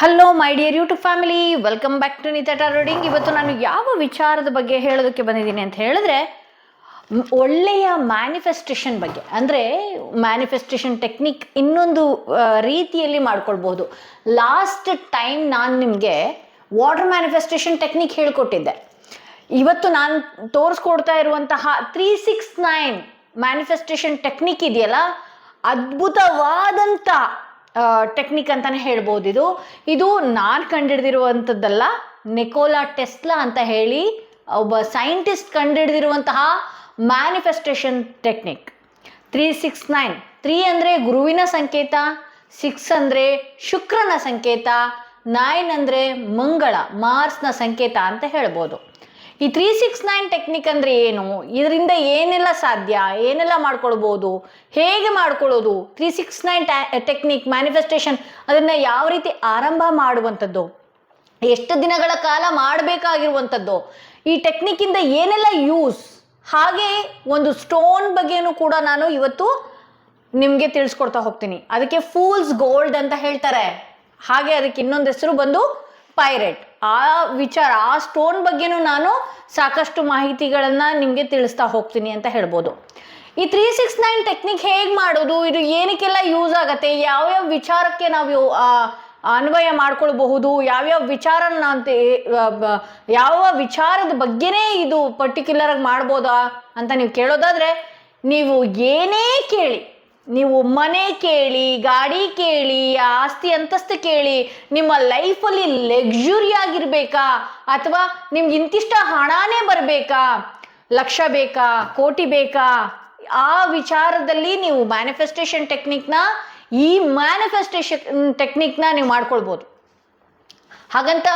Hello my dear YouTube family welcome back to Nita Roding ಇವತ್ತು ನಾನು ಯಾವ ವಿಚಾರದ ಬಗ್ಗೆ ಹೇಳೋದಕ್ಕೆ ಬಂದಿದ್ದೀನಿ ಅಂತ ಹೇಳಿದ್ರೆ ಒಳ್ಳೆಯ ಮ್ಯಾನಿಫೆಸ್ಟೇಷನ್ ಬಗ್ಗೆ. ಅಂದರೆ ಮ್ಯಾನಿಫೆಸ್ಟೇಷನ್ ಟೆಕ್ನಿಕ್ ಇನ್ನೊಂದು ರೀತಿಯಲ್ಲಿ ಮಾಡ್ಕೊಳ್ಬೋದು ಲಾಸ್ಟ್ ಟೈಮ್ ನಾನು ನಿಮಗೆ ವಾಟರ್ ಮ್ಯಾನಿಫೆಸ್ಟೇಷನ್ ಟೆಕ್ನಿಕ್ ಹೇಳ್ಕೊಟ್ಟಿದ್ದೆ. ಇವತ್ತು ನಾನು ತೋರಿಸ್ಕೊಡ್ತಾ ಇರುವಂತಹ three six nine manifestation technique ಇದೆಯಲ್ಲ ಅದ್ಭುತವಾದಂಥ ಟೆಕ್ನಿಕ್ ಅಂತಾನೆ ಹೇಳ್ಬೋದು ಇದು. ಇದು ನಾನು ಕಂಡಿಡ್ದಿರುವಂಥದ್ದಲ್ಲ ನಿಕೋಲಾ ಟೆಸ್ಲಾ ಅಂತ ಹೇಳಿ, ಒಬ್ಬ scientist ಕಂಡಿಡ್ದಿರುವಂತಹ manifestation technique three six nine three ಅಂದರೆ ಗುರುವಿನ ಸಂಕೇತ ಸಿಕ್ಸ್ ಅಂದರೆ ಶುಕ್ರನ ಸಂಕೇತ ನೈನ್ ಅಂದರೆ ಮಂಗಳ ಮಾರ್ಸ್ನ ಸಂಕೇತ ಅಂತ ಹೇಳ್ಬೋದು. ಈ ತ್ರೀ ಸಿಕ್ಸ್ ನೈನ್ ಟೆಕ್ನಿಕ್ ಅಂದರೆ ಏನು? ಇದರಿಂದ ಏನೆಲ್ಲ ಸಾಧ್ಯ? ಏನೆಲ್ಲ ಮಾಡ್ಕೊಳ್ಬೋದು? ಹೇಗೆ ಮಾಡ್ಕೊಳ್ಳೋದು? Three six nine technique manifestation ಅದನ್ನು ಯಾವ ರೀತಿ ಆರಂಭ ಮಾಡುವಂಥದ್ದು? ಎಷ್ಟು ದಿನಗಳ ಕಾಲ ಮಾಡಬೇಕಾಗಿರುವಂಥದ್ದು? ಈ ಟೆಕ್ನಿಕ್ಕಿಂದ ಏನೆಲ್ಲ ಯೂಸ್ ಹಾಗೆ ಒಂದು ಸ್ಟೋನ್ ಬಗ್ಗೆನೂ ಕೂಡ ನಾನು ಇವತ್ತು ನಿಮಗೆ ತಿಳಿಸ್ಕೊಡ್ತಾ ಹೋಗ್ತೀನಿ. ಅದಕ್ಕೆ ಫೂಲ್ಸ್ ಗೋಲ್ಡ್ ಅಂತ ಹೇಳ್ತಾರೆ. ಹಾಗೆ ಅದಕ್ಕೆ ಇನ್ನೊಂದು ಹೆಸರು ಬಂದು ಪೈರೆಟ್ ಆ ವಿಚಾರ, ಆ ಸ್ಟೋನ್ ಬಗ್ಗೆನೂ ನಾನು ಸಾಕಷ್ಟು ಮಾಹಿತಿಗಳನ್ನು ನಿಮಗೆ ತಿಳಿಸ್ತಾ ಹೋಗ್ತೀನಿ ಅಂತ ಹೇಳ್ಬೋದು. ಈ ತ್ರೀ ಸಿಕ್ಸ್ ನೈನ್ ಟೆಕ್ನಿಕ್ ಹೇಗೆ ಮಾಡೋದು, ಇದು ಏನಕ್ಕೆಲ್ಲ ಯೂಸ್ ಆಗುತ್ತೆ, ಯಾವ್ಯಾವ ವಿಚಾರಕ್ಕೆ ನಾವು ಅನ್ವಯ ಮಾಡ್ಕೊಳ್ಬಹುದು, ಯಾವ್ಯಾವ ವಿಚಾರನ ಅಂತ ಯಾವ ವಿಚಾರದ ಬಗ್ಗೆನೇ ಇದು ಪರ್ಟಿಕ್ಯುಲರ್ ಆಗಿ ಮಾಡ್ಬೋದಾ ಅಂತ ನೀವು ಕೇಳೋದಾದ್ರೆ, ನೀವು ಏನೇ ಕೇಳಿ ನೀವು ಮನೆ ಕೇಳಿ, ಗಾಡಿ ಕೇಳಿ, ಆಸ್ತಿ ಅಂತಸ್ತು ಕೇಳಿ, ನಿಮ್ಮ ಲೈಫಲ್ಲಿ ಲಕ್ಸುರಿ ಆಗಿರ್ಬೇಕಾ? ಅಥವಾ ನಿಮ್ಗೆ ಇಂತಿಷ್ಟ ಹಣನೇ ಬರಬೇಕಾ? ಲಕ್ಷ ಬೇಕಾ? ಕೋಟಿ ಬೇಕಾ? ಆ ವಿಚಾರದಲ್ಲಿ ನೀವು ಮ್ಯಾನಿಫೆಸ್ಟೇಷನ್ ಟೆಕ್ನಿಕ್ನ ಈ ಮ್ಯಾನಿಫೆಸ್ಟೇಷನ್ ಟೆಕ್ನಿಕ್ನ ನೀವು ಮಾಡ್ಕೊಳ್ಬೋದು. ಹಾಗಂತ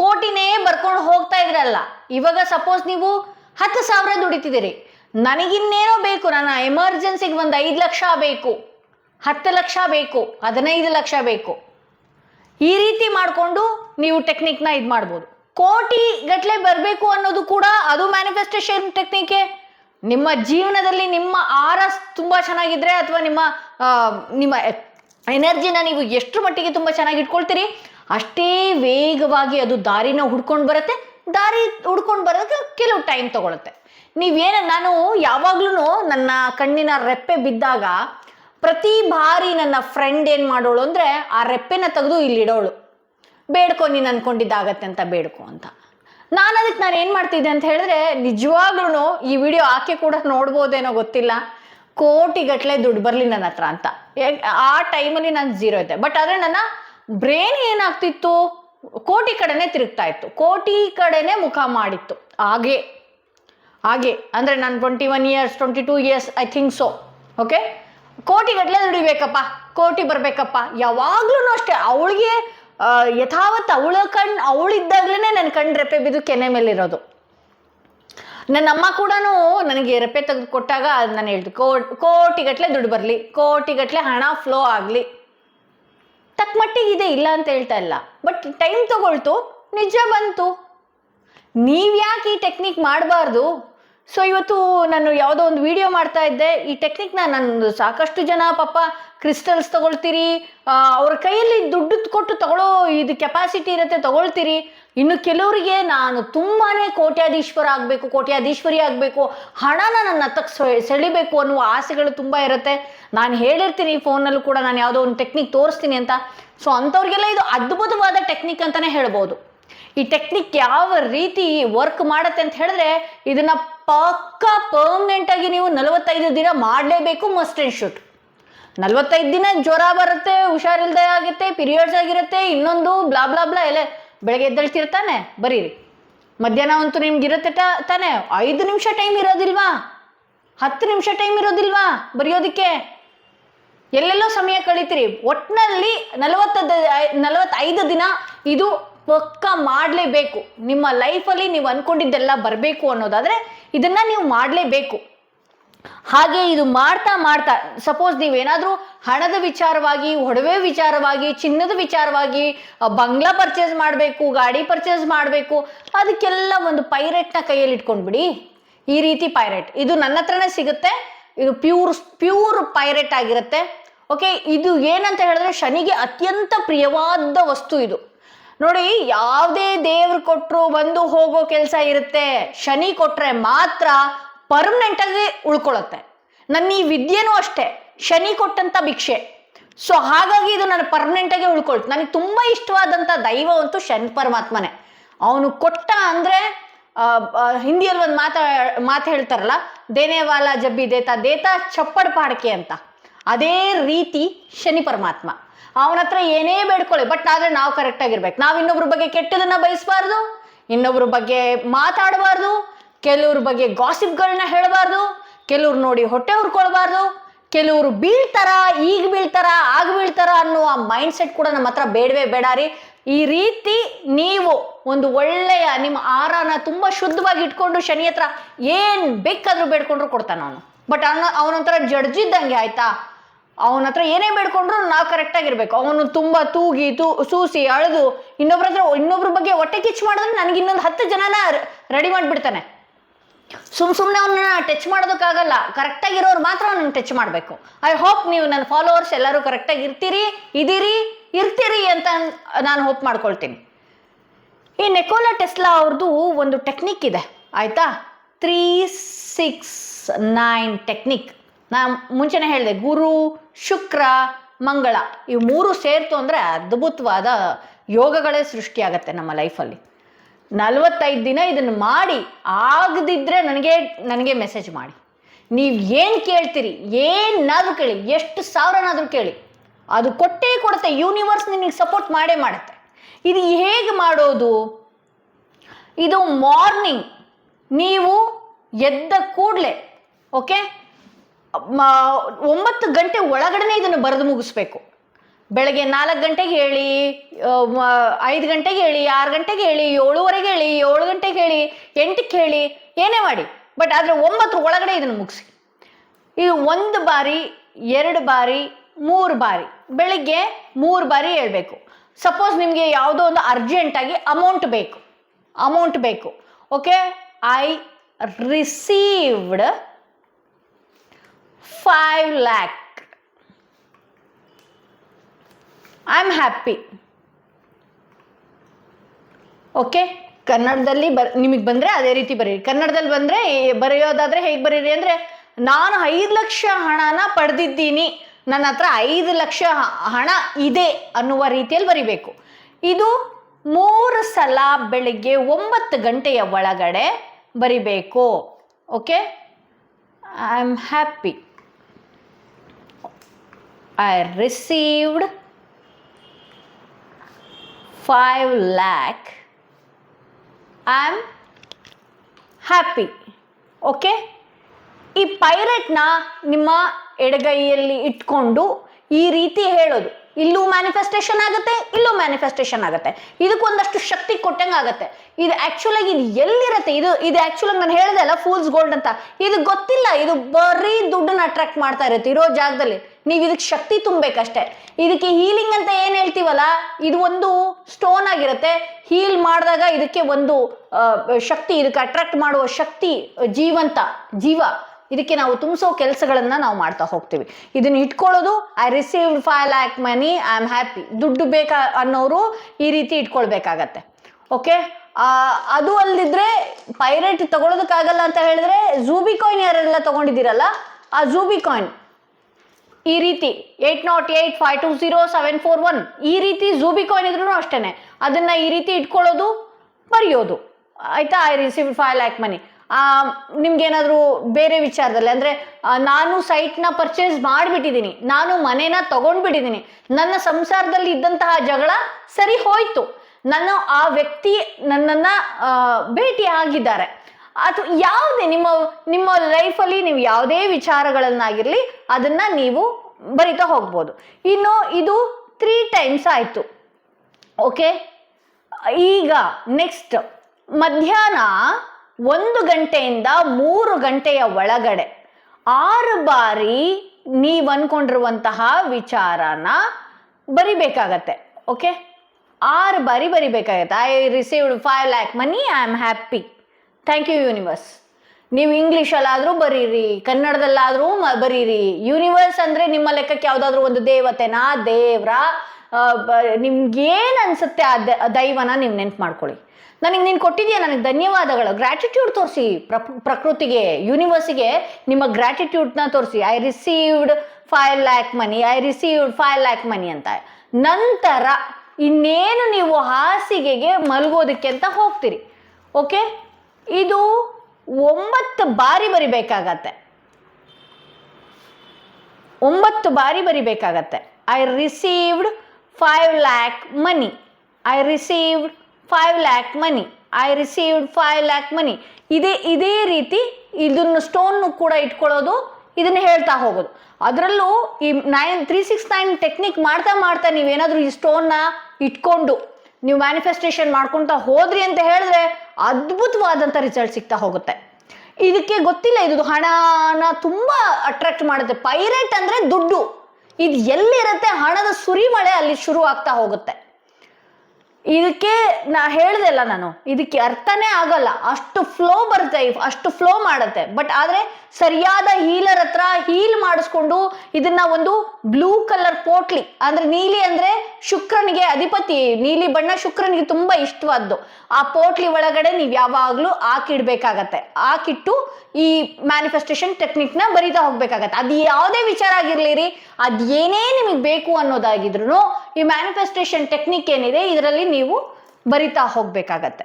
ಕೋಟಿನೇ ಬರ್ಕೊಂಡು ಹೋಗ್ತಾ ಇದ್ರಲ್ಲ, ಇವಾಗ ಸಪೋಸ್ ನೀವು ಹತ್ತು ಸಾವಿರ ದುಡಿತಿದ್ದೀರಿ. ನನಗಿನ್ನೇನೋ ಬೇಕು, ನನ್ನ ಎಮರ್ಜೆನ್ಸಿಗೆ ಒಂದು ಐದು ಲಕ್ಷ ಬೇಕು, ಹತ್ತು ಲಕ್ಷ ಬೇಕು, ಹದಿನೈದು ಲಕ್ಷ ಬೇಕು. ಈ ರೀತಿ ಮಾಡಿಕೊಂಡು ನೀವು ಟೆಕ್ನಿಕ್ನ ಇದು ಮಾಡ್ಬೋದು. ಕೋಟಿ ಗಟ್ಟಲೆ ಬರಬೇಕು ಅನ್ನೋದು ಕೂಡ ಅದು ಮ್ಯಾನಿಫೆಸ್ಟೇಷನ್ ಟೆಕ್ನಿಕೆ ನಿಮ್ಮ ಜೀವನದಲ್ಲಿ ನಿಮ್ಮ ಆರ ತುಂಬ ಚೆನ್ನಾಗಿದ್ರೆ ಅಥವಾ ನಿಮ್ಮ ನಿಮ್ಮ ಎನರ್ಜಿನ ನೀವು ಎಷ್ಟು ಮಟ್ಟಿಗೆ ತುಂಬ ಚೆನ್ನಾಗಿ ಇಟ್ಕೊಳ್ತೀರಿ, ಅಷ್ಟೇ ವೇಗವಾಗಿ ಅದು ದಾರಿನ ಹುಡ್ಕೊಂಡು ಬರುತ್ತೆ. ದಾರಿ ಹುಡ್ಕೊಂಡು ಬರೋದಕ್ಕೆ ಕೆಲವು ಟೈಮ್ ತಗೊಳುತ್ತೆ. ನೀವೇನ ನಾನು ಯಾವಾಗ್ಲೂ ನನ್ನ ಕಣ್ಣಿನ ರೆಪ್ಪೆ ಬಿದ್ದಾಗ ಪ್ರತಿ ಬಾರಿ ನನ್ನ ಫ್ರೆಂಡ್ ಏನು ಮಾಡೋಳು ಅಂದರೆ ಆ ರೆಪ್ಪೆನ ತೆಗೆದು ಇಲ್ಲಿಡೋಳು ಬೇಡ್ಕೊ, ನೀನು ಅಂದ್ಕೊಂಡಿದ್ದಾಗತ್ತೆ ಅಂತ ಬೇಡ್ಕೊ ಅಂತ. ನಾನು ಅದಕ್ಕೆ ನಾನು ಏನು ಮಾಡ್ತಿದ್ದೆ ಅಂತ ಹೇಳಿದ್ರೆ ನಿಜವಾಗ್ಲೂ ಈ ವಿಡಿಯೋ ಆಕೆ ಕೂಡ ನೋಡ್ಬೋದೇನೋ ಗೊತ್ತಿಲ್ಲ. ಕೋಟಿಗಟ್ಟಲೆ ದುಡ್ಡು ಬರಲಿ ನನ್ನ ಹತ್ರ ಅಂತ. ಆ ಟೈಮಲ್ಲಿ ನಾನು ಜೀರೋ ಇದ್ದೆ. ಬಟ್ ಆದರೆ ನನ್ನ ಬ್ರೇನ್ ಏನಾಗ್ತಿತ್ತು? ಕೋಟಿ ಕಡೆನೇ ತಿರುಗ್ತಾ ಇತ್ತು. ಕೋಟಿ ಕಡೆನೇ ಮುಖ ಮಾಡಿತ್ತು. ಹಾಗೆ. ಹಾಗೆ, ಅಂದರೆ ನಾನು twenty one years twenty two years I think so okay ಕೋಟಿಗಟ್ಟಲೆ ದುಡಿಬೇಕಪ್ಪ, ಕೋಟಿ ಬರಬೇಕಪ್ಪ. ಯಾವಾಗ್ಲೂ ಅಷ್ಟೇ, ಅವಳಿಗೆ ಯಥಾವತ್ ಅವಳ ಕಣ್ ಅವಳಿದ್ದಾಗಲೇ ನನ್ನ ಕಣ್ಣು ರೆಪೆ ಬಿದ್ದು ಕೆನೆ ಮೇಲಿರೋದು. ನನ್ನ ಅಮ್ಮ ಕೂಡ ನನಗೆ ರೆಪೆ ತೆಗೆದು ಕೊಟ್ಟಾಗ ನಾನು ಹೇಳ್ದು ಕೋಟಿಗಟ್ಟಲೆ ದುಡ್ಡು ಬರಲಿ ಕೋಟಿಗಟ್ಟಲೆ ಹಣ ಫ್ಲೋ ಆಗಲಿ. ತಕ್ಕ ಮಟ್ಟಿಗೆ ಇದೆ, ಇಲ್ಲ ಅಂತ ಹೇಳ್ತಾ ಇಲ್ಲ. ಬಟ್ ಟೈಮ್ ತಗೊಳ್ತು, ನಿಜ ಬಂತು. ನೀವ್ಯಾಕೆ ಈ ಟೆಕ್ನಿಕ್ ಮಾಡಬಾರ್ದು? ಸೊ ಇವತ್ತು ನಾನು ಯಾವುದೋ ಒಂದು ವಿಡಿಯೋ ಮಾಡ್ತಾ ಇದ್ದೆ. ಈ ಟೆಕ್ನಿಕ್ನ ನಾನು ಸಾಕಷ್ಟು ಜನ ಪಾಪ ಕ್ರಿಸ್ಟಲ್ಸ್ ತಗೊಳ್ತೀರಿ ಅವ್ರ ಕೈಯಲ್ಲಿ ದುಡ್ಡು ಕೊಟ್ಟು ತಗೊಳ್ಳೋ ಇದು ಕೆಪಾಸಿಟಿ ಇರುತ್ತೆ ತಗೊಳ್ತೀರಿ. ಇನ್ನು ಕೆಲವರಿಗೆ ನಾನು ತುಂಬಾ ಕೋಟ್ಯಾಧೀಶ್ವರ ಆಗಬೇಕು, ಕೋಟ್ಯಾಧೀಶ್ವರಿ ಆಗಬೇಕು, ಹಣನ ನನ್ನ ಹತ್ತಕ್ಕೆ ಸೆಳಿಬೇಕು ಅನ್ನುವ ಆಸೆಗಳು ತುಂಬ ಇರುತ್ತೆ. ನಾನು ಹೇಳಿರ್ತೀನಿ ಫೋನಲ್ಲೂ ಕೂಡ ನಾನು ಯಾವುದೋ ಒಂದು ಟೆಕ್ನಿಕ್ ತೋರಿಸ್ತೀನಿ ಅಂತ. ಸೊ ಅಂಥವ್ರಿಗೆಲ್ಲ ಇದು ಅದ್ಭುತವಾದ ಟೆಕ್ನಿಕ್ ಅಂತಲೇ ಹೇಳ್ಬೋದು. ಈ ಟೆಕ್ನಿಕ್ ಯಾವ ರೀತಿ ವರ್ಕ್ ಮಾಡುತ್ತೆ ಅಂತ ಹೇಳಿದ್ರೆ, ಇದನ್ನ ಪಕ್ಕ ಪರ್ಮನೆಂಟ್ ಆಗಿ ನೀವು ನಲವತ್ತೈದು ದಿನ ಮಾಡಲೇಬೇಕು ಮಸ್ಟ್ ಅಂಡ್ ಶೂಟ್ ನಲವತ್ತೈದು ದಿನ ಜ್ವರ ಬರುತ್ತೆ, ಹುಷಾರಿಲ್ದೆ ಆಗುತ್ತೆ ಪೀರಿಯಡ್ಸ್ ಆಗಿರುತ್ತೆ, ಇನ್ನೊಂದು ಬ್ಲಾ ಬ್ಲಾ ಬ್ಲಾ ಎಲ್ಲ ಬೆಳಗ್ಗೆ ಎದ್ದೇಳ್ತಿರ್ತಾನೆ ಬರೀರಿ. ಮಧ್ಯಾಹ್ನ ಅಂತೂ ನಿಮ್ಗೆ ಇರುತ್ತೆ ತಾ- ತಾನೇ? ಐದು ನಿಮಿಷ ಟೈಮ್ ಇರೋದಿಲ್ವಾ? ಹತ್ತು ನಿಮಿಷ ಟೈಮ್ ಇರೋದಿಲ್ವಾ ಬರೆಯೋದಕ್ಕೆ? ಎಲ್ಲೆಲ್ಲೋ ಸಮಯ ಕಳಿತೀರಿ. ಒಟ್ಟಿನಲ್ಲಿ ನಲವತ್ತದ, ನಲವತ್ತೈದು ದಿನ ಇದು ಪಕ್ಕ ಮಾಡಲೇಬೇಕು. ನಿಮ್ಮ ಲೈಫಲ್ಲಿ ನೀವು ಅನ್ಕೊಂಡಿದ್ದೆಲ್ಲ ಬರಬೇಕು ಅನ್ನೋದಾದರೆ ಇದನ್ನ ನೀವು ಮಾಡಲೇಬೇಕು. ಹಾಗೆ ಇದು ಮಾಡ್ತಾ ಮಾಡ್ತಾ ಸಪೋಸ್ ನೀವೇನಾದರೂ ಹಣದ ವಿಚಾರವಾಗಿ, ಒಡವೆ ವಿಚಾರವಾಗಿ, ಚಿನ್ನದ ವಿಚಾರವಾಗಿ ಬಂಗ್ಲಾ ಪರ್ಚೇಸ್ ಮಾಡಬೇಕು, ಗಾಡಿ ಪರ್ಚೇಸ್ ಮಾಡಬೇಕು, ಅದಕ್ಕೆಲ್ಲ ಒಂದು ಪೈರೆಟ್ನ ಕೈಯಲ್ಲಿ ಇಟ್ಕೊಂಡ್ಬಿಡಿ. ಈ ರೀತಿ ಪೈರೆಟ್ ಇದು ನನ್ನ ಹತ್ರನೇ ಸಿಗುತ್ತೆ. ಇದು ಪ್ಯೂರ್ ಪ್ಯೂರ್ ಪೈರೆಟ್ ಆಗಿರುತ್ತೆ. ಓಕೆ ಇದು ಏನಂತ ಹೇಳಿದ್ರೆ ಶನಿಗೆ ಅತ್ಯಂತ ಪ್ರಿಯವಾದ ವಸ್ತು ಇದು. ನೋಡಿ, ಯಾವುದೇ ದೇವ್ರು ಕೊಟ್ಟರು ಬಂದು ಹೋಗೋ ಕೆಲಸ ಇರುತ್ತೆ. ಶನಿ ಕೊಟ್ರೆ ಮಾತ್ರ ಪರ್ಮನೆಂಟ್ ಆಗಿ ಉಳ್ಕೊಳ್ಳುತ್ತೆ. ನನ್ನ ಈ ವಿದ್ಯೆನೂ ಅಷ್ಟೇ, ಶನಿ ಕೊಟ್ಟಂತ ಭಿಕ್ಷೆ. ಸೊ ಹಾಗಾಗಿ ಇದು ನಾನು ಪರ್ಮನೆಂಟ್ ಆಗಿ ಉಳ್ಕೊಳ್ತು. ನನಗೆ ತುಂಬಾ ಇಷ್ಟವಾದಂತ ದೈವ ಅಂತೂ ಶನಿ ಪರಮಾತ್ಮನೇ. ಅವನು ಕೊಟ್ಟ ಅಂದ್ರೆ ಹಿಂದಿಯಲ್ಲಿ ಒಂದು ಮಾತಾ, ಮಾತು ಹೇಳ್ತಾರಲ್ಲ ದೇನೇವಾಲ ಜಬ್ಬಿ ದೇತಾ ದೇತಾ ಚಪ್ಪಡ್ ಪಾಡ್ಕೆ ಅಂತ. ಅದೇ ರೀತಿ ಶನಿ ಪರಮಾತ್ಮ. ಅವನ ಹತ್ರ ಏನೇ ಬೇಡ್ಕೊಳ್ಳಿ ಬಟ್ ಆದ್ರೆ ನಾವು ಕರೆಕ್ಟ್ ಆಗಿರ್ಬೇಕು. ನಾವು ಇನ್ನೊಬ್ರ ಬಗ್ಗೆ ಕೆಟ್ಟದನ್ನ ಬಯಸಬಾರ್ದು, ಇನ್ನೊಬ್ರ ಬಗ್ಗೆ ಮಾತಾಡಬಾರ್ದು, ಕೆಲವ್ರ ಬಗ್ಗೆ ಗಾಸಿಪ್ಗಳನ್ನ ಹೇಳಬಾರ್ದು, ಕೆಲವ್ರು ನೋಡಿ ಹೊಟ್ಟೆ ಹುರ್ಕೊಳ್ಬಾರ್ದು ಕೆಲವರು ಬೀಳ್ತಾರ, ಈಗ ಬೀಳ್ತಾರ, ಆಗ ಬೀಳ್ತಾರ ಆ ಮೈಂಡ್ ಸೆಟ್ ಕೂಡ ನಮ್ಮ ಹತ್ರ ಬೇಡವೇ ಬೇಡ ರೀ. ಈ ರೀತಿ ನೀವು ಒಂದು ಒಳ್ಳೆಯ ನಿಮ್ಮ ಆಹಾರನ ತುಂಬ ಶುದ್ಧವಾಗಿ ಇಟ್ಕೊಂಡು ಶನಿ ಹತ್ರ ಏನು ಬೇಕಾದರೂ ಬೇಡ್ಕೊಂಡ್ರು ಕೊಡ್ತಾನ ಅವನು ಬಟ್ ಅವನ ಅವನೊಂಥರ ಜಡ್ಜಿದ್ದಂಗೆ ಆಯ್ತಾ? ಅವನ ಹತ್ರ ಏನೇ ಬೇಡ್ಕೊಂಡ್ರು ನಾವು ಕರೆಕ್ಟಾಗಿರ್ಬೇಕು ಅವನು ತುಂಬ ತೂಗಿ ತೂ, ಸೂಸಿ, ಅಳೆದು ಇನ್ನೊಬ್ರ ಹತ್ರ ಇನ್ನೊಬ್ರ ಬಗ್ಗೆ ಹೊಟ್ಟೆ ಕಿಚ್ಚು ಮಾಡಿದ್ರೆ ನನಗೆ ಇನ್ನೊಂದು ಹತ್ತು ಜನನ ರೆಡಿ ಮಾಡಿಬಿಡ್ತಾನೆ. ಸುಮ್ ಸುಮ್ಮನೆ ಅವನ್ನ ಟಚ್ ಮಾಡೋದಕ್ಕಾಗಲ್ಲ. ಕರೆಕ್ಟಾಗಿರೋರು ಮಾತ್ರ ಅವ್ನನ್ನ ಟಚ್ ಮಾಡಬೇಕು. ಐ ಹೋಪ್ ನೀವು ನನ್ನ ಫಾಲೋವರ್ಸ್ ಎಲ್ಲರೂ ಕರೆಕ್ಟಾಗಿ ಇರ್ತೀರಿ, ಇದೀರಿ, ಇರ್ತೀರಿ ಅಂತ ನಾನು ಹೋಪ್ ಮಾಡ್ಕೊಳ್ತೀನಿ. ಈ ನೆಕೋಲಾ ಟೆಸ್ಲಾ ಅವ್ರದ್ದು ಒಂದು ಟೆಕ್ನಿಕ್ ಇದೆ. ಆಯ್ತಾ? ತ್ರೀ ಸಿಕ್ಸ್ ನೈನ್ ಟೆಕ್ನಿಕ್ ನಾನು ಮುಂಚೆನೇ ಹೇಳಿದೆ, ಗುರು ಶುಕ್ರ, ಮಂಗಳ ಇವು ಮೂರು ಸೇರ್ತು ಅಂದರೆ ಅದ್ಭುತವಾದ ಯೋಗಗಳೇ ಸೃಷ್ಟಿಯಾಗತ್ತೆ ನಮ್ಮ ಲೈಫಲ್ಲಿ. ನಲವತ್ತೈದು ದಿನ ಇದನ್ನು ಮಾಡಿ ಆಗದಿದ್ದರೆ ನನಗೆ ನನಗೆ ಮೆಸೇಜ್ ಮಾಡಿ. ನೀವು ಏನು ಕೇಳ್ತೀರಿ, ಏನಾದರೂ ಕೇಳಿ, ಎಷ್ಟು ಸಾವಿರನಾದರೂ ಕೇಳಿ. ಅದು ಕೊಟ್ಟೇ ಕೊಡುತ್ತೆ ಯೂನಿವರ್ಸ್ ನಿನಗೆ ಸಪೋರ್ಟ್ ಮಾಡೇ ಮಾಡುತ್ತೆ. ಇದು ಹೇಗೆ ಮಾಡೋದು? ಇದು ಮಾರ್ನಿಂಗ್ ನೀವು ಎದ್ದ ಕೂಡಲೇ ಓಕೆ ಒಂಬತ್ತು ಗಂಟೆ ಒಳಗಡೆ ಇದನ್ನು ಬರೆದು ಮುಗಿಸ್ಬೇಕು. ಬೆಳಗ್ಗೆ ನಾಲ್ಕು ಗಂಟೆಗೆ ಹೇಳಿ ಐದು ಗಂಟೆಗೆ ಹೇಳಿ, ಆರು ಗಂಟೆಗೆ ಹೇಳಿ, ಏಳುವರೆಗೆ ಹೇಳಿ, ಏಳು ಗಂಟೆಗೆ ಹೇಳಿ, ಎಂಟಕ್ಕೆ ಹೇಳಿ, ಏನೇ ಮಾಡಿ. ಬಟ್ ಆದರೆ ಒಂಬತ್ತರ ಒಳಗಡೆ ಇದನ್ನು ಮುಗಿಸಿ. ಇದು ಒಂದು ಬಾರಿ, ಎರಡು ಬಾರಿ, ಮೂರು ಬಾರಿ, ಬೆಳಿಗ್ಗೆ ಮೂರು ಬಾರಿ ಹೇಳಬೇಕು. ಸಪೋಸ್ ನಿಮಗೆ ಯಾವುದೋ ಒಂದು ಅರ್ಜೆಂಟಾಗಿ ಅಮೌಂಟ್ ಬೇಕು. ಅಮೌಂಟ್ ಬೇಕು. Okay I received five lakh I am happy okay ಕನ್ನಡದಲ್ಲಿ ಬರ್ ನಿಮಗೆ ಬಂದರೆ ಅದೇ ರೀತಿ ಬರೀರಿ. ಕನ್ನಡದಲ್ಲಿ ಬಂದರೆ ಬರೆಯೋದಾದರೆ ಹೇಗೆ ಬರೀರಿ ಅಂದರೆ, ನಾನು ಐದು ಲಕ್ಷ ಹಣನ ಪಡೆದಿದ್ದೀನಿ. ನನ್ನ ಹತ್ರ ಐದು ಲಕ್ಷ ಹಣ ಇದೆ ಅನ್ನುವ ರೀತಿಯಲ್ಲಿ ಬರಿಬೇಕು. ಇದು ಮೂರು ಸಲ ಬೆಳಿಗ್ಗೆ ಒಂಬತ್ತು ಗಂಟೆಯ ಒಳಗಡೆ ಬರಿಬೇಕು. Okay I am happy received five lakh I am happy okay ಈ ಪೈರೆಟ್ನ ನಿಮ್ಮ ಎಡಗೈಯಲ್ಲಿ ಇಟ್ಕೊಂಡು ಈ ರೀತಿ ಹೇಳೋದು. ಇಲ್ಲೂ ಮ್ಯಾನಿಫೆಸ್ಟೇಷನ್ ಆಗುತ್ತೆ, ಇಲ್ಲೂ ಮ್ಯಾನಿಫೆಸ್ಟೇಷನ್ ಆಗುತ್ತೆ. ಇದಕ್ಕೊಂದಷ್ಟು ಶಕ್ತಿ ಕೊಟ್ಟಂಗೆ ಆಗುತ್ತೆ. ಇದು ಆ್ಯಕ್ಚುಲಾಗಿ ಇದು ಎಲ್ಲಿರುತ್ತೆ? ಇದು ಇದು ಆ್ಯಕ್ಚುಲಾಗಿ ನಾನು ಹೇಳಿದೆ ಅಲ್ಲ ಫೂಲ್ಸ್ ಗೋಲ್ಡ್ ಅಂತ. ಇದು ಗೊತ್ತಿಲ್ಲ, ಇದು ಬರೀ ದುಡ್ಡನ್ನ ಅಟ್ರಾಕ್ಟ್ ಮಾಡ್ತಾ ಇರುತ್ತೆ ಇರೋ ಜಾಗದಲ್ಲಿ. ನೀವು ಇದಕ್ಕೆ ಶಕ್ತಿ ತುಂಬಬೇಕಷ್ಟೇ. ಇದಕ್ಕೆ ಹೀಲಿಂಗ್ ಅಂತ ಏನು ಹೇಳ್ತೀವಲ್ಲ, ಇದು ಒಂದು ಸ್ಟೋನ್ ಆಗಿರುತ್ತೆ. ಹೀಲ್ ಮಾಡಿದಾಗ ಇದಕ್ಕೆ ಒಂದು ಶಕ್ತಿ, ಇದಕ್ಕೆ ಅಟ್ರಾಕ್ಟ್ ಮಾಡುವ ಶಕ್ತಿ, ಜೀವಂತ, ಜೀವ. ಇದಕ್ಕೆ ನಾವು ತುಂಬಿಸೋ ಕೆಲಸಗಳನ್ನು ನಾವು ಮಾಡ್ತಾ ಹೋಗ್ತೀವಿ. ಇದನ್ನ ಇಟ್ಕೊಳ್ಳೋದು I received five lakh money I am happy ದುಡ್ಡು ಬೇಕಾ ಅನ್ನೋರು ಈ ರೀತಿ ಇಟ್ಕೊಳ್ಬೇಕಾಗತ್ತೆ. ಓಕೆ ಅದು ಅಲ್ಲದಿದ್ರೆ ಪೈರೇಟ್ ತಗೊಳ್ಳೋದಕ್ಕಾಗಲ್ಲ ಅಂತ ಹೇಳಿದ್ರೆ ಜೂಬಿ ಕಾಯಿನ್ ಯಾರೆಲ್ಲ ತಗೊಂಡಿದ್ದೀರಲ್ಲ, ಆ ಜೂಬಿ ಕಾಯಿನ್ ಈ ರೀತಿ eight naught eight five two zero seven four one ಈ ರೀತಿ ಜೂಬಿ ಕಾಯಿನ್ ಇದ್ರೂ ಅಷ್ಟೇ ಅದನ್ನ ಈ ರೀತಿ ಇಟ್ಕೊಳ್ಳೋದು ಬರೆಯೋದು ಆಯಿತಾ? I receive five lakh money ನಿಮ್ಗೇನಾದರೂ ಬೇರೆ ವಿಚಾರದಲ್ಲಿ, ಅಂದರೆ ನಾನು ಸೈಟ್ನ ಪರ್ಚೇಸ್ ಮಾಡಿಬಿಟ್ಟಿದ್ದೀನಿ ನಾನು ಮನೇನ ತಗೊಂಡ್ಬಿಟ್ಟಿದ್ದೀನಿ ನನ್ನ ಸಂಸಾರದಲ್ಲಿ ಇದ್ದಂತಹ ಜಗಳ ಸರಿ ಹೋಯ್ತು, ನನ್ನ ಆ ವ್ಯಕ್ತಿ ನನ್ನನ್ನು ಭೇಟಿ ಆಗಿದ್ದಾರೆ. ಅಥವಾ ಯಾವುದೇ, ನಿಮ್ಮ ನಿಮ್ಮ ಲೈಫಲ್ಲಿ ನೀವು ಯಾವುದೇ ವಿಚಾರಗಳನ್ನಾಗಿರಲಿ, ಅದನ್ನ ನೀವು ಬರಿತಾ ಹೋಗ್ಬೋದು. ಇನ್ನು ಇದು ತ್ರೀ ಟೈಮ್ಸ್ ಆಯಿತು. ಓಕೆ ಈಗ ನೆಕ್ಸ್ಟ್ ಮಧ್ಯಾಹ್ನ ಒಂದು ಗಂಟೆಯಿಂದ ಮೂರು ಗಂಟೆಯ ಒಳಗಡೆ ಆರು ಬಾರಿ ನೀವು ಅನ್ಕೊಂಡಿರುವಂತಹ ವಿಚಾರನ ಬರಿಬೇಕಾಗತ್ತೆ, ಓಕೆ? ಆರು ಬಾರಿ ಬರಿಬೇಕಾಗತ್ತೆ. I received five lakh money I am happy thank you universe ನೀವು ಇಂಗ್ಲೀಷಲ್ಲಾದರೂ ಬರೀರಿ, ಕನ್ನಡದಲ್ಲಾದರೂ ಮ, ಬರೀರಿ. ಯೂನಿವರ್ಸ್ ಅಂದರೆ ನಿಮ್ಮ ಲೆಕ್ಕಕ್ಕೆ ಯಾವುದಾದ್ರೂ ಒಂದು ದೇವತೆನಾ? ದೇವ್ರ. ನಿಮ್ಗೇನು ಅನಿಸುತ್ತೆ ಆ ದೈವನ ನೀವು ನೆನ್ಪು ಮಾಡ್ಕೊಳ್ಳಿ. ನನಗೆ ನೀನು ಕೊಟ್ಟಿದ್ಯಾ ನನಗೆ ಧನ್ಯವಾದಗಳು. ಗ್ರ್ಯಾಟಿಟ್ಯೂಡ್ ತೋರಿಸಿ ಪ್ರಕೃತಿಗೆ ಯೂನಿವರ್ಸಿಗೆ ನಿಮ್ಮ ಗ್ರ್ಯಾಟಿಟ್ಯೂಡ್ನ ತೋರಿಸಿ. I received five lakh money I received five lakh money ಅಂತ. ನಂತರ ಇನ್ನೇನು ನೀವು ಹಾಸಿಗೆಗೆ ಮಲಗೋದಕ್ಕೆ ಅಂತ ಹೋಗ್ತೀರಿ. ಓಕೆ ಇದು ಒಂಬತ್ತು ಬಾರಿ ಬರಿಬೇಕಾಗತ್ತೆ. ಒಂಬತ್ತು ಬಾರಿ ಬರಿಬೇಕಾಗತ್ತೆ. I received five lakh money I received five lakh money I received five lakh money ಇದೇ ಇದೇ ರೀತಿ ಇದನ್ನು ಸ್ಟೋನ್ ಕೂಡ ಇಟ್ಕೊಳ್ಳೋದು, ಇದನ್ನು ಹೇಳ್ತಾ ಹೋಗೋದು. ಅದರಲ್ಲೂ ಈ nine three six nine technique ಮಾಡ್ತಾ ಮಾಡ್ತಾ ನೀವೇನಾದರೂ ಈ ಸ್ಟೋನ್ನ ಇಟ್ಕೊಂಡು ನೀವು ಮ್ಯಾನಿಫೆಸ್ಟೇಷನ್ ಮಾಡ್ಕೊತಾ ಹೋದ್ರಿ ಅಂತ ಹೇಳಿದ್ರೆ ಅದ್ಭುತವಾದಂಥ ರಿಸಲ್ಟ್ ಸಿಗ್ತಾ ಹೋಗುತ್ತೆ. ಇದಕ್ಕೆ ಗೊತ್ತಿಲ್ಲ ಇದು ಹಣನ ತುಂಬ ಅಟ್ರಾಕ್ಟ್ ಮಾಡುತ್ತೆ. ಪೈರೇಟ್ ಅಂದರೆ ದುಡ್ಡು. ಇದು ಎಲ್ಲಿರುತ್ತೆ ಹಣದ ಸುರಿಮಳೆ ಅಲ್ಲಿ ಶುರು ಆಗ್ತಾ ಹೋಗುತ್ತೆ. ಇದಕ್ಕೆ ನಾ ಹೇಳ್ದೆಲ್ಲ ನಾನು. ಇದಕ್ಕೆ ಅರ್ಥನೇ ಆಗಲ್ಲ. ಅಷ್ಟು ಫ್ಲೋ ಬರುತ್ತೆ ಅಷ್ಟು ಫ್ಲೋ ಮಾಡುತ್ತೆ. ಬಟ್ ಆದ್ರೆ ಸರಿಯಾದ ಹೀಲರ್ ಹತ್ರ ಹೀಲ್ ಮಾಡಿಸ್ಕೊಂಡು ಇದನ್ನ ಒಂದು ಬ್ಲೂ ಕಲರ್ ಪೋಟ್ಲಿ ಅಂದ್ರೆ ನೀಲಿ ಅಂದ್ರೆ ಶುಕ್ರನಿಗೆ ಅಧಿಪತಿ, ನೀಲಿ ಬಣ್ಣ ಶುಕ್ರನಿಗೆ ತುಂಬಾ ಇಷ್ಟವಾದ್ದು. ಆ ಪೋಟ್ಲಿ ಒಳಗಡೆ ನೀವು ಯಾವಾಗ್ಲೂ ಹಾಕಿಡ್ಬೇಕಾಗತ್ತೆ ಹಾಕಿಟ್ಟು ಈ ಮ್ಯಾನಿಫೆಸ್ಟೇಷನ್ ಟೆಕ್ನಿಕ್ನ ಬರಿತಾ ಹೋಗ್ಬೇಕಾಗತ್ತೆ. ಅದು ಯಾವುದೇ ವಿಚಾರ ಆಗಿರ್ಲಿರಿ, ಅದು ಏನೇ ನಿಮಗೆ ಬೇಕು ಅನ್ನೋದಾಗಿದ್ರು ಈ ಮ್ಯಾನಿಫೆಸ್ಟೇಷನ್ ಟೆಕ್ನಿಕ್ ಏನಿದೆ, ಇದರಲ್ಲಿ ನೀವು ಬರಿತಾ ಹೋಗ್ಬೇಕಾಗತ್ತೆ.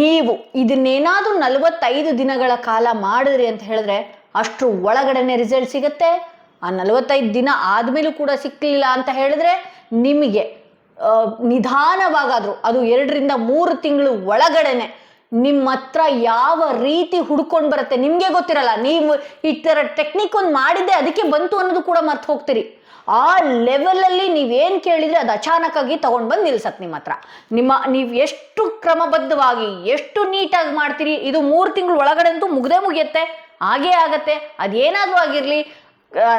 ನೀವು ಇದನ್ನೇನಾದ್ರೂ ನಲವತ್ತೈದು ದಿನಗಳ ಕಾಲ ಮಾಡಿದ್ರಿ ಅಂತ ಹೇಳಿದ್ರೆ ಅಷ್ಟ್ರ ಒಳಗಡೆನೆ ರಿಸಲ್ಟ್ ಸಿಗುತ್ತೆ. ಆ ನಲವತ್ತೈದು ದಿನ ಆದ್ಮೇಲೂ ಕೂಡ ಸಿಕ್ಕಲಿಲ್ಲ ಅಂತ ಹೇಳಿದ್ರೆ ನಿಮಗೆ ನಿಧಾನವಾಗಾದ್ರೂ ಅದು ಎರಡರಿಂದ ಮೂರು ತಿಂಗಳು ಒಳಗಡೆನೆ ನಿಮ್ಮ ಹತ್ರ ಯಾವ ರೀತಿ ಹುಡ್ಕೊಂಡು ಬರುತ್ತೆ ನಿಮಗೆ ಗೊತ್ತಿರಲ್ಲ. ನೀವು ಈ ಥರ ಟೆಕ್ನಿಕ್ ಒಂದು ಮಾಡಿದ್ದೆ ಅದಕ್ಕೆ ಬಂತು ಅನ್ನೋದು ಕೂಡ ಮರ್ತು ಹೋಗ್ತೀರಿ. ಆ ಲೆವೆಲಲ್ಲಿ ನೀವೇನು ಕೇಳಿದರೆ ಅದು ಅಚಾನಕ್ ಆಗಿ ತಗೊಂಡು ಬಂದು ನಿಲ್ಸತ್ತೆ ನಿಮ್ಮ ಹತ್ರ. ನಿಮ್ಮ ನೀವು ಎಷ್ಟು ಕ್ರಮಬದ್ಧವಾಗಿ, ಎಷ್ಟು ನೀಟಾಗಿ ಮಾಡ್ತೀರಿ, ಇದು ಮೂರು ತಿಂಗಳು ಒಳಗಡೆ ಅಂತೂ ಮುಗ್ದೇ ಮುಗಿಯುತ್ತೆ. ಹಾಗೇ ಆಗತ್ತೆ. ಅದೇನಾದರೂ ಆಗಿರಲಿ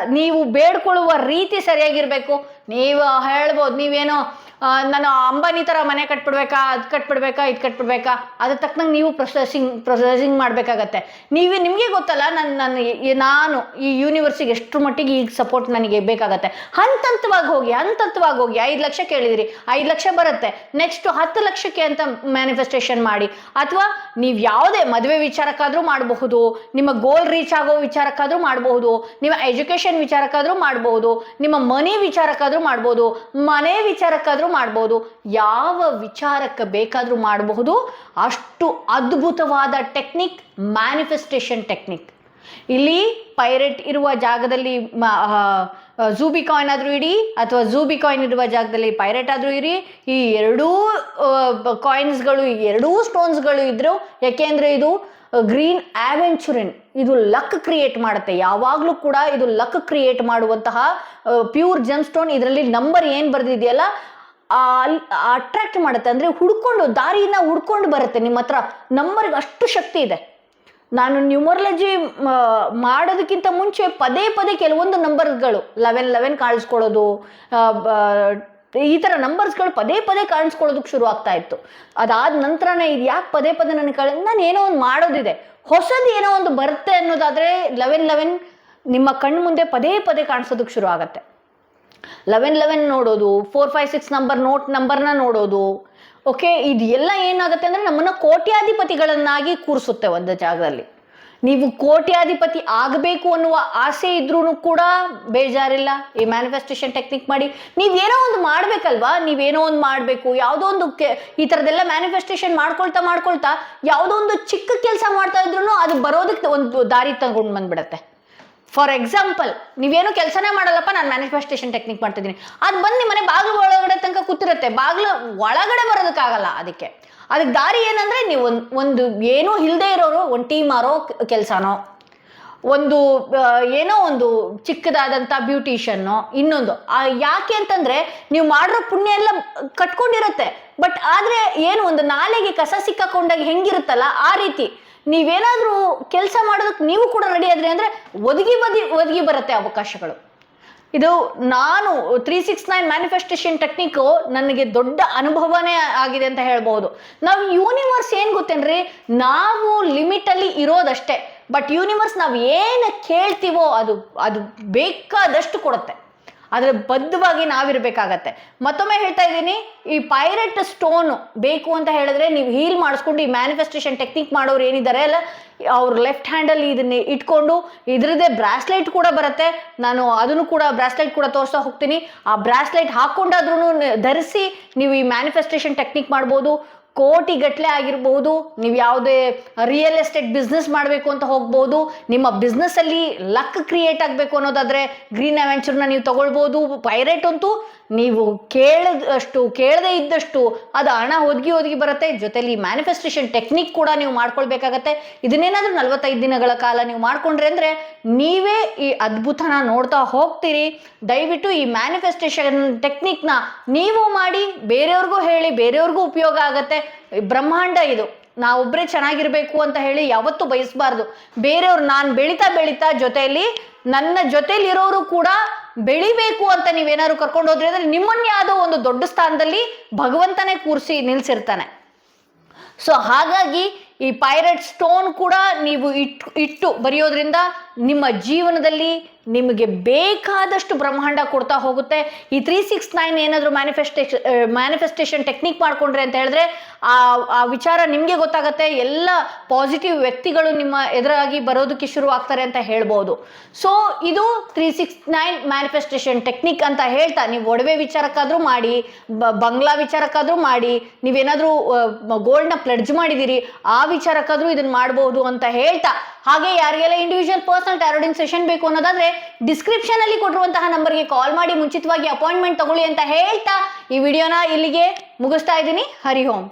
ನೀವು ಬೇಡ್ಕೊಳ್ಳುವ ರೀತಿ ಸರಿಯಾಗಿರ್ಬೇಕು. ನೀವು ಹೇಳ್ಬೋದು, ನೀವೇನೋ ನಾನು ಅಂಬಾನಿ ಥರ ಮನೆ ಕಟ್ಬಿಡ್ಬೇಕಾ, ಅದು ಕಟ್ಬಿಡ್ಬೇಕಾ, ಇದು ಕಟ್ಬಿಡ್ಬೇಕಾ ಅದ್ರ ತಕ್ಕನಂಗೆ ನೀವು ಪ್ರೊಸೆಸಿಂಗ್ ಪ್ರೊಸೆಸಿಂಗ್ ಮಾಡಬೇಕಾಗತ್ತೆ. ನೀವು ನಿಮಗೆ ಗೊತ್ತಲ್ಲ ನನ್ನ ನನ್ನ ನಾನು ಈ ಯೂನಿವರ್ಸಿಗೆ ಎಷ್ಟು ಮಟ್ಟಿಗೆ ಈಗ ಸಪೋರ್ಟ್ ನನಗೆ ಬೇಕಾಗತ್ತೆ. ಹಂತ ಹಂತವಾಗಿ ಹೋಗಿ ಹಂತ ಹಂತವಾಗಿ ಹೋಗಿ, ಐದು ಲಕ್ಷ ಕೇಳಿದಿರಿ, ಐದು ಲಕ್ಷ ಬರುತ್ತೆ. ನೆಕ್ಸ್ಟ್ ಹತ್ತು ಲಕ್ಷಕ್ಕೆ ಅಂತ ಮ್ಯಾನಿಫೆಸ್ಟೇಷನ್ ಮಾಡಿ. ಅಥವಾ ನೀವು ಯಾವುದೇ ಮದುವೆ ವಿಚಾರಕ್ಕಾದರೂ ಮಾಡಬಹುದು, ನಿಮ್ಮ ಗೋಲ್ ರೀಚ್ ಆಗೋ ವಿಚಾರಕ್ಕಾದರೂ ಮಾಡಬಹುದು, ನಿಮ್ಮ ಎಜುಕೇಷನ್ ವಿಚಾರಕ್ಕಾದರೂ ಮಾಡಬಹುದು, ನಿಮ್ಮ ಮನಿ ವಿಚಾರಕ್ಕಾದರೂ ಮಾಡ್ಬೋದು, ಮನೆ ವಿಚಾರಕ್ಕಾದರೂ ಮಾಡ್ಬೋದು, ಯಾವ ವಿಚಾರಕ್ಕೆ ಬೇಕಾದರೂ ಮಾಡಬಹುದು. ಅಷ್ಟು ಅದ್ಭುತವಾದ ಟೆಕ್ನಿಕ್, ಮ್ಯಾನಿಫೆಸ್ಟೇಷನ್ ಟೆಕ್ನಿಕ್. ಇಲ್ಲಿ ಪೈರೆಟ್ ಇರುವ ಜಾಗದಲ್ಲಿ ಝೂಬಿ ಕಾಯಿನ್ ಆದರೂ ಇಡಿ, ಅಥವಾ ಝೂಬಿ ಕಾಯಿನ್ ಇರುವ ಜಾಗದಲ್ಲಿ ಪೈರೆಟ್ ಆದರೂ ಇರಿ ಈ ಎರಡೂ ಕಾಯಿನ್ಸ್ಗಳು, ಎರಡೂ ಸ್ಟೋನ್ಸ್ಗಳು ಇದ್ದರು ಯಾಕೆಂದ್ರೆ ಇದು ಗ್ರೀನ್ ಆವೆಂಚುರಿನ್ ಇದು ಲಕ್ ಕ್ರಿಯೇಟ್ ಮಾಡುತ್ತೆ. ಯಾವಾಗಲೂ ಕೂಡ ಇದು ಲಕ್ ಕ್ರಿಯೇಟ್ ಮಾಡುವಂತಹ ಪ್ಯೂರ್ ಜಮ್ ಸ್ಟೋನ್ ಇದರಲ್ಲಿ ನಂಬರ್ ಏನು ಬರೆದಿದೆಯಲ್ಲ ಅಟ್ರಾಕ್ಟ್ ಮಾಡುತ್ತೆ. ಅಂದರೆ ಹುಡ್ಕೊಂಡು, ದಾರಿನ ಹುಡ್ಕೊಂಡು ಬರುತ್ತೆ ನಿಮ್ಮ ಹತ್ರ. ನಂಬರ್ಗೆ ಅಷ್ಟು ಶಕ್ತಿ ಇದೆ. ನಾನು ನ್ಯೂಮರಾಲಜಿ ಮಾಡೋದಕ್ಕಿಂತ ಮುಂಚೆ ಪದೇ ಪದೇ ಕೆಲವೊಂದು ನಂಬರ್ಗಳು ಲೆವೆನ್ ಲೆವೆನ್ ಕಾಣಿಸ್ಕೊಳ್ಳೋದು ಈ ಥರ ನಂಬರ್ಸ್ಗಳು ಪದೇ ಪದೇ ಕಾಣಿಸ್ಕೊಳ್ಳೋದಕ್ಕೆ ಶುರು ಆಗ್ತಾ ಇತ್ತು. ಅದಾದ ನಂತರನೇ ಇದು ಯಾಕೆ ಪದೇ ಪದೇ ನನಗೆ ನಾನು ಏನೋ ಒಂದು ಮಾಡೋದಿದೆ. ಹೊಸದು ಏನೋ ಒಂದು ಬರುತ್ತೆ ಅನ್ನೋದಾದರೆ ಲೆವೆನ್ ಲೆವೆನ್ ನಿಮ್ಮ ಕಣ್ಣು ಮುಂದೆ ಪದೇ ಪದೇ ಕಾಣಿಸೋದಕ್ಕೆ ಶುರು ಆಗುತ್ತೆ. ಲೆವೆನ್ ಲೆವೆನ್ ನೋಡೋದು four five six number note ನಂಬರ್ನ ನೋಡೋದು. ಓಕೆ ಇದೆಲ್ಲ ಏನಾಗುತ್ತೆ ಅಂದರೆ ನಮ್ಮನ್ನು ಕೋಟ್ಯಾಧಿಪತಿಗಳನ್ನಾಗಿ ಕೂರಿಸುತ್ತೆ ಒಂದು ಜಾಗದಲ್ಲಿ. ನೀವು ಕೋಟ್ಯಾಧಿಪತಿ ಆಗಬೇಕು ಅನ್ನುವ ಆಸೆ ಇದ್ರೂ ಕೂಡ ಬೇಜಾರಿಲ್ಲ. ಈ ಮ್ಯಾನಿಫೆಸ್ಟೇಷನ್ ಟೆಕ್ನಿಕ್ ಮಾಡಿ ನೀವೇನೋ ಒಂದು ಮಾಡಬೇಕಲ್ವಾ? ನೀವೇನೋ ಒಂದು ಮಾಡಬೇಕು. ಯಾವುದೋ ಒಂದು ಕೆ, ಈ ಥರದ್ದೆಲ್ಲ ಮ್ಯಾನಿಫೆಸ್ಟೇಷನ್ ಮಾಡ್ಕೊಳ್ತಾ ಮಾಡ್ಕೊಳ್ತಾ ಯಾವುದೋ ಒಂದು ಚಿಕ್ಕ ಕೆಲಸ ಮಾಡ್ತಾ ಇದ್ರೂ ಅದು ಬರೋದಕ್ಕೆ ಒಂದು ದಾರಿ ತಗೊಂಡು ಬಂದ್ಬಿಡತ್ತೆ. ಫಾರ್ ಎಕ್ಸಾಂಪಲ್ ನೀವೇನು ಕೆಲಸನೇ ಮಾಡಲ್ಲಪ್ಪ, ನಾನು ಮ್ಯಾನಿಫೆಸ್ಟೇಷನ್ ಟೆಕ್ನಿಕ್ ಮಾಡ್ತಿದ್ದೀನಿ. ಅದು ಬಂದು ನಿಮ್ಮ ಮನೆ ಬಾಗಿಲು ಒಳಗಡೆ ತನಕ ಕೂತಿರುತ್ತೆ. ಬಾಗಿಲು ಒಳಗಡೆ ಬರೋದಕ್ಕಾಗಲ್ಲ ಅದಕ್ಕೆ. ಅದಕ್ಕೆ ದಾರಿ ಏನಂದ್ರೆ ನೀವು ಒಂದು ಒಂದು ಏನೂ ಇಲ್ಲದೆ ಇರೋರು, ಒಂದು ಟೀ ಮಾರೋ ಕೆಲಸನೋ, ಒಂದು ಏನೋ ಒಂದು ಚಿಕ್ಕದಾದಂಥ ಬ್ಯೂಟಿಷನ್ನು ಇನ್ನೊಂದು ಯಾಕೆ ಅಂತಂದ್ರೆ ನೀವು ಮಾಡಿರೋ ಪುಣ್ಯ ಎಲ್ಲ ಕಟ್ಕೊಂಡಿರುತ್ತೆ. ಬಟ್ ಆದರೆ ಏನು ಒಂದು ನಾಲೆಗೆ ಕಸ ಸಿಕ್ಕಾಕೊಂಡಾಗ ಹೆಂಗಿರುತ್ತಲ್ಲ, ಆ ರೀತಿ. ನೀವೇನಾದರೂ ಕೆಲಸ ಮಾಡೋದಕ್ಕೆ ನೀವು ಕೂಡ ರೆಡಿ ಆದ್ರೆ ಅಂದರೆ ಒದಗಿ ಬದಿ, ಒದಗಿ ಬರುತ್ತೆ ಅವಕಾಶಗಳು. ಇದು ನಾನು three six nine manifestation technique ನನಗೆ ದೊಡ್ಡ ಅನುಭವನೇ ಆಗಿದೆ ಅಂತ ಹೇಳ್ಬೋದು. ನಾವು ಯೂನಿವರ್ಸ್ ಏನು ಗೊತ್ತೇನ್ರಿ? ನಾವು ಲಿಮಿಟಲ್ಲಿ ಇರೋದಷ್ಟೇ. ಬಟ್ ಯೂನಿವರ್ಸ್ ನಾವು ಏನು ಕೇಳ್ತೀವೋ ಅದು ಅದು ಬೇಕಾದಷ್ಟು ಕೊಡುತ್ತೆ. ಅದರ ಬದ್ಧವಾಗಿ ನಾವಿರಬೇಕಾಗತ್ತೆ. ಮತ್ತೊಮ್ಮೆ ಹೇಳ್ತಾ ಇದ್ದೀನಿ, ಈ ಪೈರೆಟ್ ಸ್ಟೋನು ಬೇಕು ಅಂತ ಹೇಳಿದ್ರೆ ನೀವು ಹೀಲ್ ಮಾಡಿಸ್ಕೊಂಡು ಈ ಮ್ಯಾನಿಫೆಸ್ಟೇಷನ್ ಟೆಕ್ನಿಕ್ ಮಾಡೋರು ಏನಿದ್ದಾರೆ ಅಲ್ಲ, ಅವ್ರ ಲೆಫ್ಟ್ ಹ್ಯಾಂಡಲ್ಲಿ ಇದನ್ನ ಇಟ್ಕೊಂಡು ಇದ್ರದ್ದೇ ಬ್ರಾಸ್ಲೈಟ್ ಕೂಡ ಬರುತ್ತೆ. ನಾನು ಅದನ್ನು ಕೂಡ ಬ್ರಾಸ್ಲೈಟ್ ಕೂಡ ತೋರಿಸ್ತಾ ಹೋಗ್ತೀನಿ. ಆ ಬ್ರಾಸ್ಲೈಟ್ ಹಾಕ್ಕೊಂಡಾದ್ರೂ ಧರಿಸಿ ನೀವು ಈ ಮ್ಯಾನಿಫೆಸ್ಟೇಷನ್ ಟೆಕ್ನಿಕ್ ಮಾಡ್ಬೋದು. ಕೋಟಿ ಗಟ್ಟಲೆ ಆಗಿರ್ಬೋದು, ನೀವು ಯಾವುದೇ ರಿಯಲ್ ಎಸ್ಟೇಟ್ ಬಿಸ್ನೆಸ್ ಮಾಡಬೇಕು ಅಂತ ಹೋಗ್ಬೋದು, ನಿಮ್ಮ ಬಿಸ್ನೆಸ್ಸಲ್ಲಿ ಲಕ್ ಕ್ರಿಯೇಟ್ ಆಗಬೇಕು ಅನ್ನೋದಾದರೆ ಗ್ರೀನ್ ಅವೆಂಚರ್ನ ನೀವು ತಗೊಳ್ಬೋದು. ಪೈರೇಟ್ ಅಂತೂ ನೀವು ಕೇಳದಷ್ಟು, ಕೇಳದೇ ಇದ್ದಷ್ಟು ಅದು ಹಣ ಒದಗಿ ಒದಗಿ ಬರುತ್ತೆ. ಜೊತೆಲಿ ಮ್ಯಾನಿಫೆಸ್ಟೇಷನ್ ಟೆಕ್ನಿಕ್ ಕೂಡ ನೀವು ಮಾಡ್ಕೊಳ್ಬೇಕಾಗತ್ತೆ. ಇದನ್ನೇನಾದರೂ ನಲವತ್ತೈದು ದಿನಗಳ ಕಾಲ ನೀವು ಮಾಡ್ಕೊಂಡ್ರೆ ಅಂದರೆ ನೀವೇ ಈ ಅದ್ಭುತನ ನೋಡ್ತಾ ಹೋಗ್ತೀರಿ. ದಯವಿಟ್ಟು ಈ ಮ್ಯಾನಿಫೆಸ್ಟೇಷನ್ ಟೆಕ್ನಿಕ್ನ ನೀವು ಮಾಡಿ, ಬೇರೆಯವ್ರಿಗೂ ಹೇಳಿ, ಬೇರೆಯವ್ರಿಗೂ ಉಪಯೋಗ ಆಗತ್ತೆ. ಬ್ರಹ್ಮಾಂಡ ಇದು. ನಾವೊಬ್ಬರೇ ಚೆನ್ನಾಗಿರ್ಬೇಕು ಅಂತ ಹೇಳಿ ಯಾವತ್ತೂ ಬಯಸಬಾರ್ದು. ಬೇರೆಯವ್ರು ನಾನು ಬೆಳೀತಾ ಬೆಳೀತಾ ಜೊತೆಯಲ್ಲಿ ನನ್ನ ಜೊತೆಲಿ ಇರೋರು ಕೂಡ ಬೆಳಿಬೇಕು ಅಂತ ನೀವೇನಾದ್ರು ಕರ್ಕೊಂಡು ಹೋದ್ರೆ ಅಂದ್ರೆ ನಿಮ್ಮನ್ನ ಯಾವುದೋ ಒಂದು ದೊಡ್ಡ ಸ್ಥಾನದಲ್ಲಿ ಭಗವಂತನೇ ಕೂರಿಸಿ ನಿಲ್ಸಿರ್ತಾನೆ. ಸೊ ಹಾಗಾಗಿ ಈ ಪೈರಟ್ ಸ್ಟೋನ್ ಕೂಡ ನೀವು ಇಟ್ಟು ಇಟ್ಟು ಬರೆಯೋದ್ರಿಂದ ನಿಮ್ಮ ಜೀವನದಲ್ಲಿ ನಿಮಗೆ ಬೇಕಾದಷ್ಟು ಬ್ರಹ್ಮಾಂಡ ಕೊಡ್ತಾ ಹೋಗುತ್ತೆ. ಈ ತ್ರೀ ಸಿಕ್ಸ್ ನೈನ್ ಏನಾದರೂ ಮ್ಯಾನಿಫೆಸ್ಟೇಷನ್ ಮ್ಯಾನಿಫೆಸ್ಟೇಷನ್ ಟೆಕ್ನಿಕ್ ಮಾಡ್ಕೊಂಡ್ರೆ ಅಂತ ಹೇಳಿದ್ರೆ ಆ ಆ ವಿಚಾರ ನಿಮಗೆ ಗೊತ್ತಾಗುತ್ತೆ, ಎಲ್ಲ ಪಾಸಿಟಿವ್ ವ್ಯಕ್ತಿಗಳು ನಿಮ್ಮ ಎದುರಾಗಿ ಬರೋದಕ್ಕೆ ಶುರು ಆಗ್ತಾರೆ ಅಂತ ಹೇಳ್ಬೋದು. ಸೊ ಇದು three six nine manifestation technique ಅಂತ ಹೇಳ್ತಾ, ನೀವು ಒಡವೆ ವಿಚಾರಕ್ಕಾದರೂ ಮಾಡಿ ಬಂಗ್ಲಾ ವಿಚಾರಕ್ಕಾದ್ರೂ ಮಾಡಿ, ನೀವೇನಾದರೂ ಗೋಲ್ಡ್ನ ಪ್ಲಡ್ಜ್ ಮಾಡಿದ್ದೀರಿ ಆ ವಿಚಾರಕ್ಕಾದ್ರೂ ಇದನ್ನ ಮಾಡಬಹುದು ಅಂತ ಹೇಳ್ತಾ. ಹಾಗೆ ಯಾರಿಗೆಲ್ಲ ಇಂಡಿವಿಜುವಲ್ ಪರ್ಸನಲ್ ಟ್ಯಾರೋಡಿಂಗ್ ಸೆಷನ್ ಬೇಕು ಅನ್ನೋದಾದ್ರೆ ಡಿಸ್ಕ್ರಿಪ್ಷನ್ ಅಲ್ಲಿ ಕೊಟ್ಟಿರುವಂತಹ ನಂಬರ್ಗೆ ಕಾಲ್ ಮಾಡಿ, ಮುಂಚಿತವಾಗಿ ಅಪಾಯಿಂಟ್ಮೆಂಟ್ ತಗೊಳ್ಳಿ ಅಂತ ಹೇಳ್ತಾ, ಈ ವಿಡಿಯೋನ ಇಲ್ಲಿಗೆ ಮುಗಿಸ್ತಾ ಇದ್ದೀನಿ. ಹರಿ ಓಂ.